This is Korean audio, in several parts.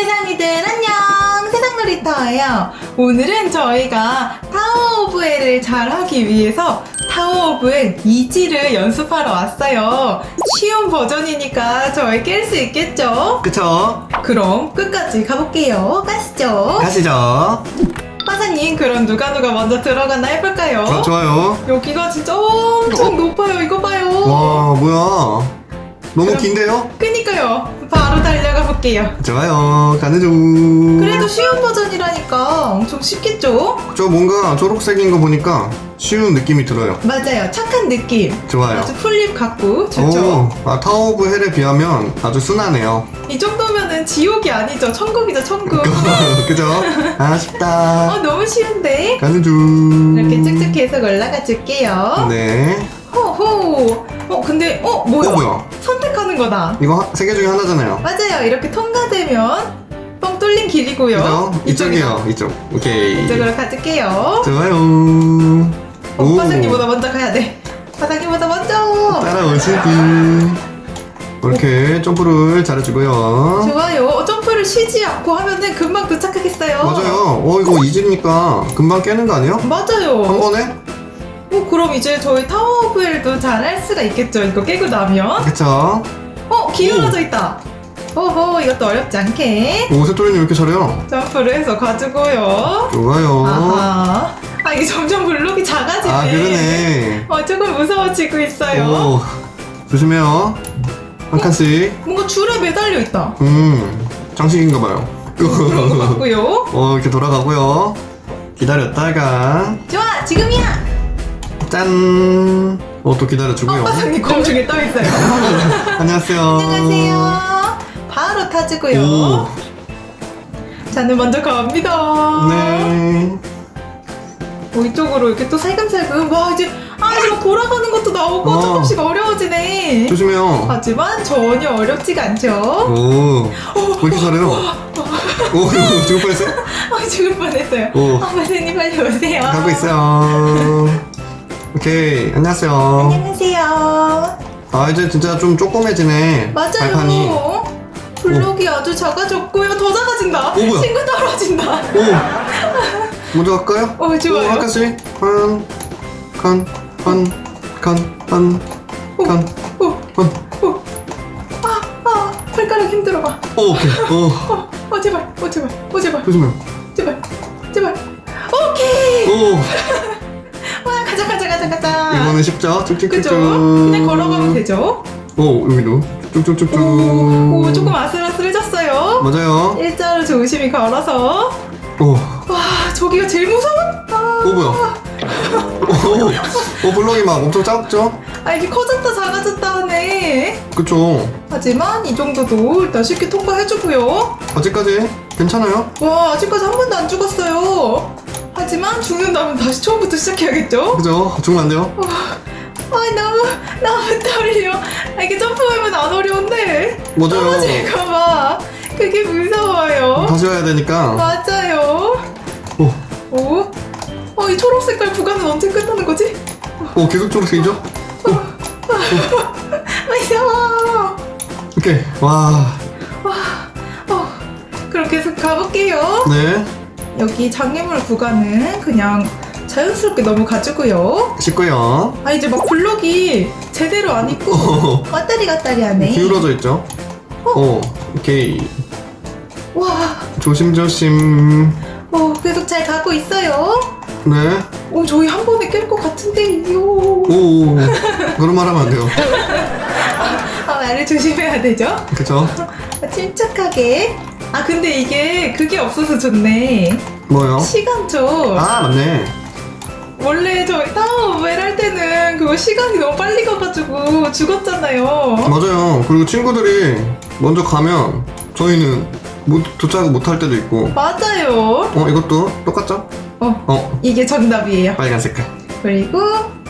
세상이들 안녕 세상 놀이터예요 오늘은 저희가 타워 오브 헬을 잘 하기 위해서 타워 오브 헬 이지를 연습하러 왔어요 쉬운 버전이니까 저희 깰 수 있겠죠? 그쵸? 그럼 끝까지 가볼게요 가시죠 가시죠. 화사님 그럼 누가 누가 먼저 들어가나 해볼까요? 어, 좋아요. 여기가 진짜 엄청 어? 높아요 이거 봐요 와, 뭐야. 너무 긴데요? 그니까요 바로 달려가 볼게요 좋아요. 가는 중. 그래도 쉬운 버전이라니까 엄청 쉽겠죠? 저 뭔가 초록색인 거 보니까 쉬운 느낌이 들어요. 맞아요. 착한 느낌. 좋아요. 아주 풀립 같고 좋죠. 오, 아, 타워 오브 헬에 비하면 아주 순하네요. 이 정도면은 지옥이 아니죠. 천국이죠, 천국. 그죠? 아, 쉽다. 어, 너무 쉬운데? 가는 중. 이렇게 쭉쭉 계속 올라가 줄게요. 네. 호호. 어, 근데, 어, 뭐야? 어, 뭐야? 선택하는 거다. 이거 세 개 중에 하나잖아요. 맞아요. 이렇게 통과되면 뻥 뚫린 길이고요. 그죠? 이쪽이요. 이쪽. 오케이. 이쪽으로 가줄게요. 좋아요. 어, 오. 화장님보다 먼저 가야 돼. 화장님보다 먼저. 따라오시기. 이렇게 점프를 잘해주고요. 좋아요. 어, 점프를 쉬지 않고 하면은 금방 도착하겠어요. 맞아요. 어, 이거 이지니까 금방 깨는 거 아니에요? 맞아요. 한 번에? 어, 그럼 이제 저희 타워 오브 헬도 잘 할 수가 있겠죠. 이거 깨고 나면. 그쵸? 어, 기울어져 있다. 오호, 이것도 어렵지 않게 오, 왜 이렇게 잘해요? 점프를 해서 가지고요. 좋아요. 아하. 아, 이게 점점 블록이 작아지네. 아, 그러네. 어, 조금 무서워지고 있어요. 오, 조심해요. 한 칸씩. 뭔가 줄에 매달려 있다. 음, 장식인가 봐요. 그런 것 같고요. 어, 이렇게 돌아가고요. 기다렸다가, 좋아, 지금이야. 짠! 어, 또 어, 기다려주고요. 화장님 공중에 떠 있어요. 안녕하세요. 안녕하세요. 바로 타주고요. 오, 저는 먼저 갑니다. 네. 어, 이쪽으로 이렇게 또 살금살금 와 이제 아 이제 막 돌아가는 것도 나오고 어. 조금씩 어려워지네 조심해요. 하지만 전혀 어렵지가 않죠 오, 왜 이렇게 잘해요? 오, 죽을 뻔했어요? 아 죽을 뻔했어요 오. 아 선생님 빨리 오세요 가고 있어요. 오케이, 안녕하세요. 안녕하세요 아, 이제 진짜 좀 조그매지네. 맞아요 발판이. 블록이 아주 작아졌고요 더 작아진다 오, 뭐야? 친구 떨어진다 오! 먼저 갈까요? 어 좋아요 오, 한 칸씩. 한, 칸, 한, 칸, 한, 오, 칸, 오, 한. 오. 아, 아, 발가락 힘들어가. 오, 오케이. 오, 어, 어, 제발, 어, 제발, 어, 제발, 조심해요. 제발, 제발. 오케이! 오, 가자, 가자. 이거는 쉽죠? 쭉쭉쭉쭉. 그죠? 그냥 걸어가면 되죠? 오, 여기도. 쭉쭉쭉쭉. 오, 오, 조금 아슬아슬해졌어요. 맞아요. 일자로 조심히 걸어서. 오, 와, 저기가 제일 무서웠다. 오, 뭐야? 오, 오, 블록이 막 엄청 작죠? 아, 이게 커졌다, 작아졌다 하네. 그쵸. 하지만 이 정도도 일단 쉽게 통과해주고요. 아직까지 괜찮아요? 와, 아직까지 한 번도 안 죽었어요. 하지만 죽는다면 다시 처음부터 시작해야겠죠? 그죠? 죽으면 안 돼요? 아, 너무, 너무 떨려. 아, 이게 점프하면 안 어려운데. 맞아요. 떨어질까봐. 그게 무서워요. 다시 와야 되니까. 맞아요. 오, 오? 어, 이 초록 색깔 구간은 언제 끝나는 거지? 오, 계속 초록색이죠? 무서워. 오케이. 와, 어, 그럼 계속 가볼게요. 네. 여기 장애물 구간은 그냥 자연스럽게 넘어가지고요. 쉽고요. 아, 이제 막 블럭이 제대로 안 있고 오, 왔다리 갔다리 하네. 기울어져 있죠? 오, 오케이. 와, 조심조심. 어, 계속 잘 가고 있어요. 네. 오, 저희 한 번에 깰 것 같은데요. 오, 그런 말 하면 안 돼요. 아, 말을 조심해야 되죠? 그쵸? 아, 침착하게. 아, 근데 이게 그게 없어서 좋네. 뭐요? 시간초. 아, 맞네. 원래 저희 타워 오벨 할 때는 그거 시간이 너무 빨리 가가지고 죽었잖아요. 맞아요. 그리고 친구들이 먼저 가면 저희는 못, 도착 못할 때도 있고. 맞아요. 어, 이것도 똑같죠? 어, 어, 이게 정답이에요. 빨간 색깔. 그리고,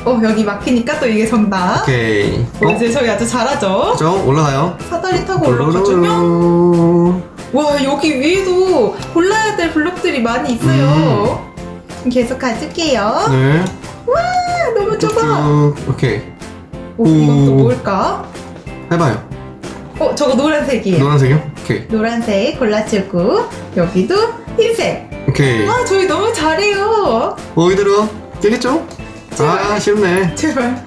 어, 여기 막히니까 또 이게 정답. 오케이. 어, 어, 이제 저희 아주 잘하죠? 그죠? 올라가요. 사다리 타고 올라가주면, 와, 여기 위에도 골라야 될 블록들이 많이 있어요. 계속 가줄게요. 네. 아, 너무 좁아. 쭉. 오케이. 오, 이건 또 오. 뭘까? 해봐요. 어, 저거 노란색이에요. 노란색이요? 오케이. 노란색 골라주고 여기도 흰색. 오케이. 아 저희 너무 잘해요. 어, 이대로 깨겠죠? 아, 쉽네. 제발.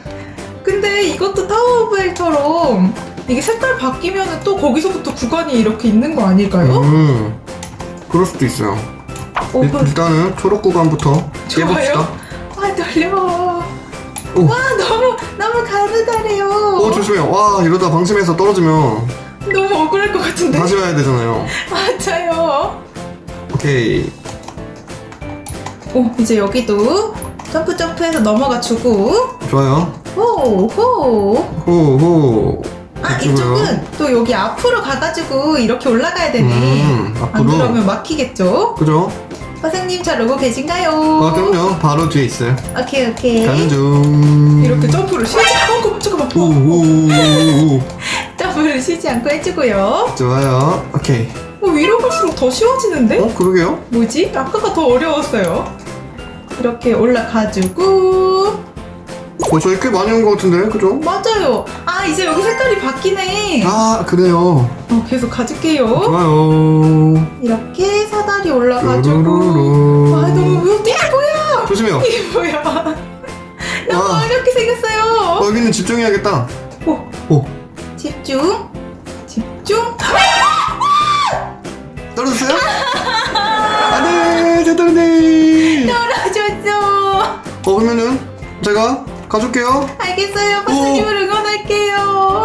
근데 이것도 타워 오브 헬처럼 이게 색깔 바뀌면 또 거기서부터 구간이 이렇게 있는 거 아닐까요? 음, 그럴 수도 있어요. 오, 일, 그- 일단은 초록 구간부터 깨봅시다. 좋아요. 아 떨려. 오. 와 너무 너무 가느다래요. 어, 조심해요. 와, 이러다 방심해서 떨어지면 너무 억울할 것 같은데. 다시 와야 되잖아요. 맞아요. 오케이. 오 이제 여기도 점프 점프해서 넘어가 주고 좋아요. 호호. 호호. 아? 이쪽은 또 여기 앞으로 가가지고 이렇게 올라가야 되네. 음, 안 앞으로. 그러면 막히겠죠? 그죠? 선생님 잘 오고 계신가요? 아, 그럼요. 바로 뒤에 있어요. 오케이 오케이. 가는 중. 이렇게 점프를 쉬지 않고 잠깐만. 오, 오, 오, 오. 점프를 쉬지 않고 해주고요. 좋아요. 오케이. 어, 위로 갈수록 더 쉬워지는데? 어, 그러게요. 뭐지? 아까가 더 어려웠어요. 이렇게 올라가지고 어, 저희 꽤 많이 온 것 같은데, 그죠? 맞아요. 아 이제 여기 색깔이 바뀌네. 아, 그래요. 어, 계속 가줄게요. 좋아요. 이렇게 사다리 올라가지고. 아 너무 이게 뭐야? 조심해요. 이게 뭐야? 너무 와. 어렵게 어, 생겼어요. 여기는 집중해야겠다. 오, 오, 집중, 집중. 가 가줄게요. 알겠어요. 박사님을 응원할게요.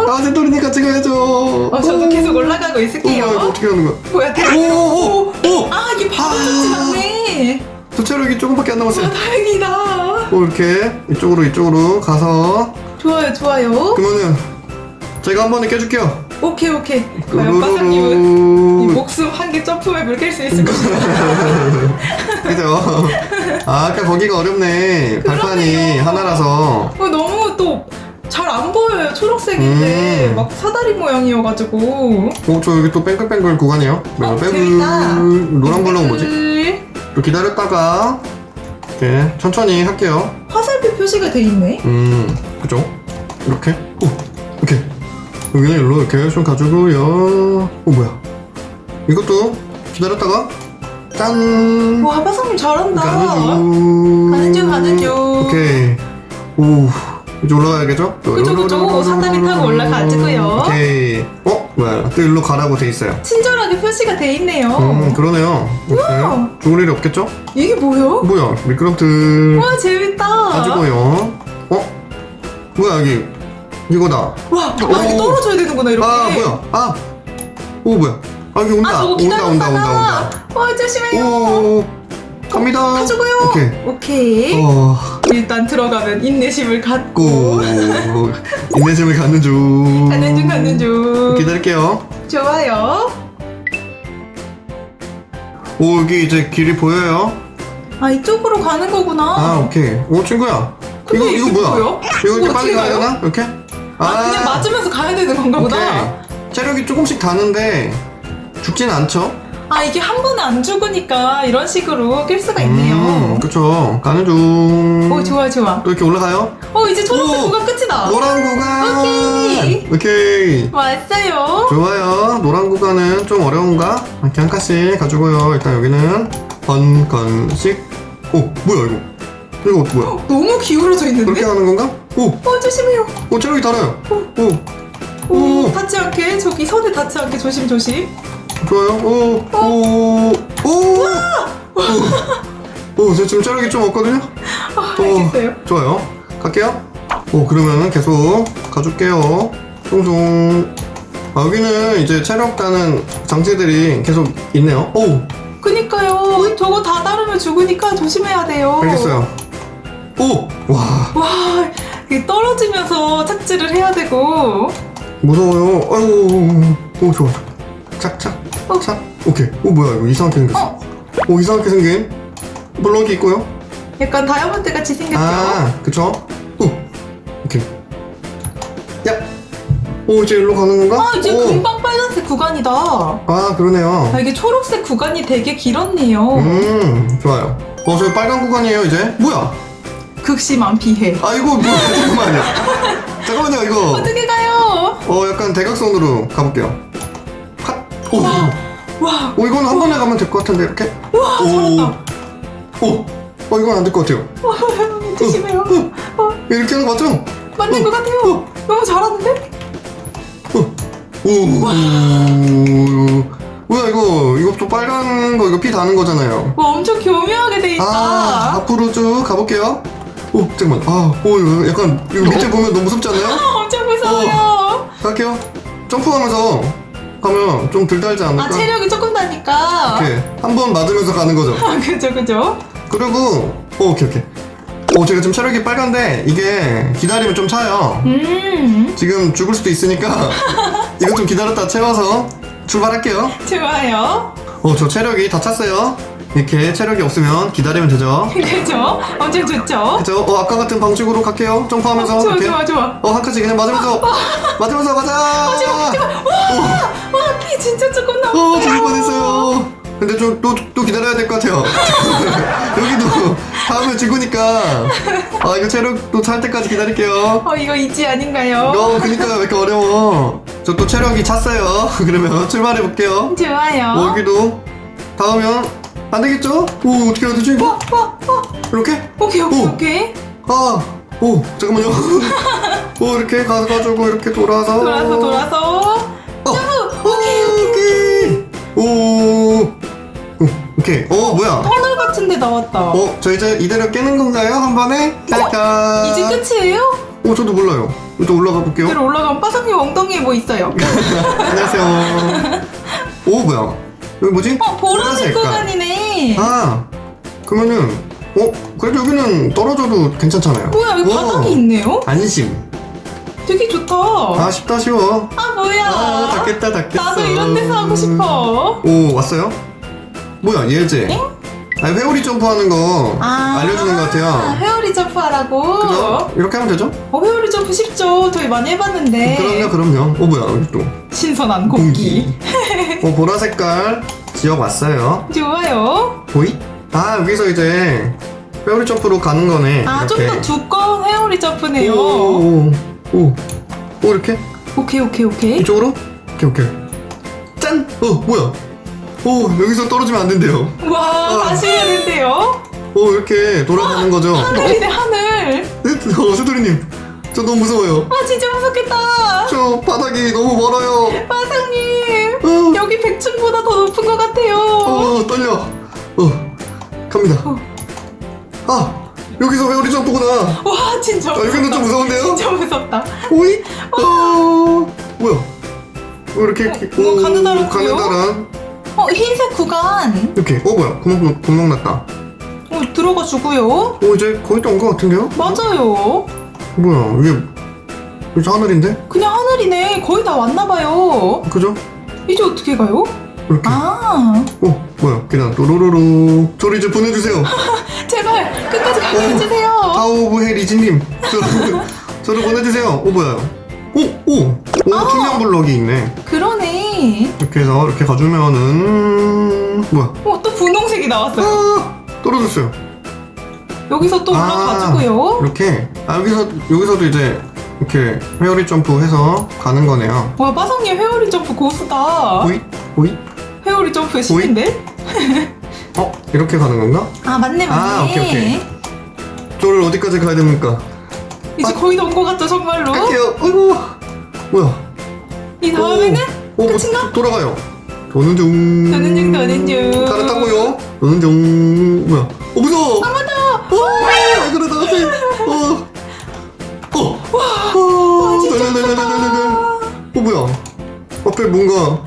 아, 같이 가야죠. 어, 저도 계속 올라가고 있을게요. 어, 이거 어떻게 하는 거야? 뭐야? 대- 오, 오, 오. 아 이게 바로 아. 좋지 않네. 체력이 조금밖에 안 남았어요. 아 다행이다. 어, 이렇게 이쪽으로 이쪽으로 가서 좋아요, 좋아요. 그러면은 제가 한 번에 깨줄게요. 오케이, 오케이. 과연 박사님은 이 뚜루루루. 목숨 한 개 점프맵을 깰 수 있을 것인가? 그죠? 아, 아까 거기가 어렵네. 발판이 그러네요. 하나라서. 어, 너무 또 잘 안 보여요. 초록색인데 음. 막 사다리 모양이어가지고. 어, 저 여기 또 뺑글뺑글 구간이요. 네, 어, 뺑글. 재밌다. 노란 블럭 뭐지? 을또 기다렸다가 이렇게 천천히 할게요. 화살표 표시가 돼 있네. 음, 그죠? 이렇게. 오, 이렇게. 여기는 일로 이렇게 좀 가지고요. 오, 뭐야? 이것도 기다렸다가 짠. 와, 박사님 잘한다. 가는 중. 가는 중, 가는 중. 오케이. 오, 이제 올라가야겠죠? 그죠, 그죠. 사다리 타고 올라가지고요. 오케이. 어, 뭐야? 또 일로 가라고 돼 있어요. 친절하게 표시가 돼 있네요. 음, 그러네요. 우와. 오케이. 죽을 일이 없겠죠? 이게 뭐야? 뭐야? 미끄럼틀 와, 재밌다. 가지고요. 어? 뭐야 여기? 이거다. 와, 아, 이게 오. 떨어져야 되는구나, 이렇게. 아 뭐야? 아, 오 뭐야? 아 여기 온다. 아, 저거 온다 기다렸다가. 온다 온다 와, 조심해요. 온다. 오, 갑니다. 가지고요. 오케이. 오케이. 어, 일단 들어가면 인내심을 갖고. 고 인내심을 갖는 중. 가는 중, 가는 중. 기다릴게요. 좋아요. 오 여기 이제 길이 보여요. 아, 이쪽으로 가는 거구나. 아 오케이. 오 친구야. 근데 이거 이거 뭐야? 뭐야? 이거 이렇게 이거 빨리 어떻게 가야 가요? 되나? 이렇게? 아, 그냥 맞으면서 가야 되는 건가 보다. 오케이. 체력이 조금씩 가는데 죽진 않죠? 아, 이게 한 번에 안 죽으니까 이런 식으로 낄 수가 있네요. 음, 그쵸. 가는 중. 오, 좋아, 좋아. 또 이렇게 올라가요? 어, 이제 초록색 오. 구간 끝이다. 노란 구간! 오케이. 오케이. 왔어요. 좋아요. 노란 구간은 좀 어려운가? 이렇게 한 칸씩 가지고요. 일단 여기는 한 칸씩. 오, 뭐야, 이거? 이거 뭐야? 너무 기울어져 있는데? 그렇게 하는 건가? 오, 어, 조심해요. 오, 체력이 달아요. 오, 오, 오. 닿지 않게, 저기 선에 닿지 않게 조심 조심. 좋아요. 오, 오, 오. 오, 오, 저 지금 체력이 좀 없거든요? 아, 오, 알겠어요. 좋아요. 갈게요. 오, 그러면은 계속 가줄게요. 송송. 아, 여기는 이제 체력 가는 장치들이 계속 있네요. 오, 그니까요. 저거 다 다르면 죽으니까 조심해야 돼요. 알겠어요. 오, 와, 와, 이게 떨어지면서 착지를 해야 되고. 무서워요. 아유, 오, 좋아. 착착, 어. 착. 오케이. 오, 뭐야, 이거 이상하게 생겼어. 어, 오, 이상하게 생긴 블럭이 있고요. 약간 다이아몬드 같이 생겼죠? 아, 그쵸? 오, 오케이. 야, 오, 이제 일로 가는 건가? 아, 이제 오. 금방 빨간색 구간이다. 아, 그러네요. 아, 이게 초록색 구간이 되게 길었네요. 음, 좋아요. 어, 저 빨간 구간이에요, 이제. 뭐야? 극심한 피해. 아, 이거 뭐야? 잠깐만요. 잠깐만요, 이거. 어떻게 가요? 어, 약간 대각선으로 가볼게요. 핫. 오, 와, 오 이건 한 번에 가면 될 것 같은데 이렇게. 와, 잘한다. 오, 어 이건 안 될 것 같아요. 조심해요. 어, 이렇게 하는 거 맞죠? 맞는 것 같아요. 너무 잘하는데? 오, 뭐야 이거 이거 또 빨간 거 이거 피 다는 거잖아요. 와, 엄청 교묘하게 돼 있다. 아 앞으로 쭉 가볼게요. 오 잠깐만. 아, 오 이거 약간 이거 밑에 보면 너무 무섭지 않나요? 엄청 무서워요. 갈게요. 점프하면서 가면 좀덜 달지 않을까? 아, 체력이 조금 나니까. 이렇게 한번 맞으면서 가는 거죠. 아, 그죠, 그죠? 그리고 오, 오케이 오케이. 오 제가 지금 체력이 빨간데 이게 기다리면 좀 차요. 음, 지금 죽을 수도 있으니까 이거 좀 기다렸다 채워서 출발할게요. 좋아요. 어, 저 체력이 다 찼어요. 이렇게 체력이 없으면 기다리면 되죠. 그죠? 엄청 좋죠? 그죠? 어, 아까 같은 방식으로 갈게요. 점프하면서 좋아, 이렇게. 좋아, 좋아. 어, 한 칸씩 그냥 맞으면서 맞으면서 가자. 와, 피 진짜 조금 어, 남았어요. 죽을 뻔했어요. 근데 좀 또 또 기다려야 될 것 같아요. 여기도 다음에 죽으니까 아 이거 체력 또 찰 때까지 기다릴게요. 어, 이거 이지 아닌가요? 어, 그니까 왜 이렇게 어려워? 저 또 체력이 찼어요. 그러면 출발해 볼게요. 좋아요. 어, 여기도 닿으면 안 되겠죠? 오 어떻게 해야 되지? 와, 와, 와. 이렇게? 오케이, 오케이, 오. 오케이. 아, 오 잠깐만요. 오 이렇게 가가지고 이렇게 돌아서 돌아서, 돌아서. 어, 점프! 오케이, 오케이. 오, 오, 오케이. 어 뭐야? 터널 같은 데 나왔다. 어, 저 이제 이대로 깨는 건가요? 한 번에? 짜잔. 이제 끝이에요? 어, 저도 몰라요. 일단 올라가 볼게요. 이대로 올라가면 빠삭님 엉덩이에 뭐 있어요? 안녕하세요. 오, 뭐야? 여기 뭐지? 어, 보라색. 구간이네. 아, 그러면은, 어, 그래도 여기는 떨어져도 괜찮잖아요. 뭐야, 여기 와. 바닥이 있네요? 안심. 되게 좋다. 아, 쉽다, 쉬워. 아, 뭐야. 아, 닿겠다, 닿겠어. 나도 이런 데서 하고 싶어. 오, 왔어요? 뭐야, 예제. 엥? 아, 회오리 점프하는 거 아, 알려주는 것 같아요. 회오리 점프 하라고? 그죠? 이렇게 하면 되죠? 어, 회오리 점프 쉽죠? 저희 많이 해봤는데. 그럼요, 그럼요. 오, 뭐야, 여기 또. 신선한 공기. 어, 보라 색깔 지역 왔어요. 좋아요. 보이? 아, 여기서 이제 회오리 점프로 가는 거네. 아, 좀. 더 두꺼운 회오리 점프네요. 오, 오, 오, 오, 오, 이렇게? 오케이, 오케이, 오케이. 이쪽으로? 오케이, 오케이. 짠! 어, 뭐야? 오, 여기서 떨어지면 안 된대요. 와, 어. 다시 해야 된대요. 오, 이렇게 돌아가는 거죠. 하늘이네, 하늘. 어, 수도리님. 저 너무 무서워요. 아, 진짜 무섭겠다. 저 바닥이 너무 멀어요. 마상님. 어, 여기 백층보다 더 높은 것 같아요. 어, 떨려. 어, 갑니다. 어. 아, 여기서 회오리 점프구나. 와, 진짜. 아, 여기는 좀 무서운데요? 진짜 무섭다. 오이? 어, 뭐야? 어, 이렇게, 뭐 가느다랗고요? 가느다란. 어, 흰색 구간. 이렇게, 어, 뭐야? 구멍, 구멍 났다. 어, 들어가 주고요. 어, 이제 거의 다 온 것 같은데요? 맞아요. 뭐야, 이게, 이게 하늘인데? 그냥 하늘이네. 거의 다 왔나봐요. 그죠? 이제 어떻게 가요? 이렇게. 아, 어, 뭐야? 그냥, 또로로로. 저를 이제 보내주세요. 제발 끝까지 가게 어. 해주세요. 타오 오브 해 리지님. 저를, 저를 보내주세요. 어, 뭐야? 오, 오, 오, 아. 투명 블럭이 있네. 그러 네. 이렇게 해서, 이렇게 가주면은, 뭐야? 어, 또 분홍색이 나왔어요. 아, 떨어졌어요. 여기서 또 아. 올라가주고요. 이렇게 아 여기서 여기서도 이제 이렇게 회오리 점프해서 가는 거네요. 와, 마성님 회오리 점프 고수다. 보이 보이 회오리 점프 신인데? 어 이렇게 가는 건가? 아, 맞네, 맞네. 아, 오케이, 오케이. 저를 어디까지 가야 됩니까? 이제 거의 다 온 것 같죠, 정말로? 갈게요. 아이고 뭐야? 이 다음에는 오, 오, 끝인가? 도- 돌아가요. 도는 중. 도는 중, 도는 중. 갈아타고요. 도는 중. 뭐야? 어 무서워. 한 번 더. 왜 그래 나한테? 어. 어. 와. 와, 진짜 덜덜덜덜덜덜. 어 뭐야? 앞에 뭔가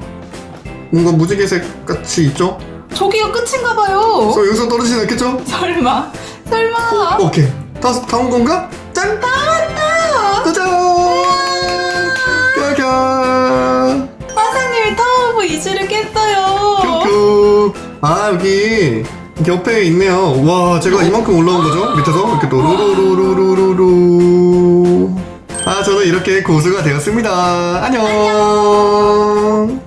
뭔가 무지개색 같이 있죠? 저기가 끝인가 봐요. 저 여기서 떨어지진 않겠죠? 설마, 설마. 어, 오케이. 다 다온 건가? 짠! 다 왔다. 아 여기 옆에 있네요. 와 제가 이만큼 올라온 거죠? 밑에서 이렇게 또 루루루루루루. 아 저는 이렇게 고수가 되었습니다. 안녕.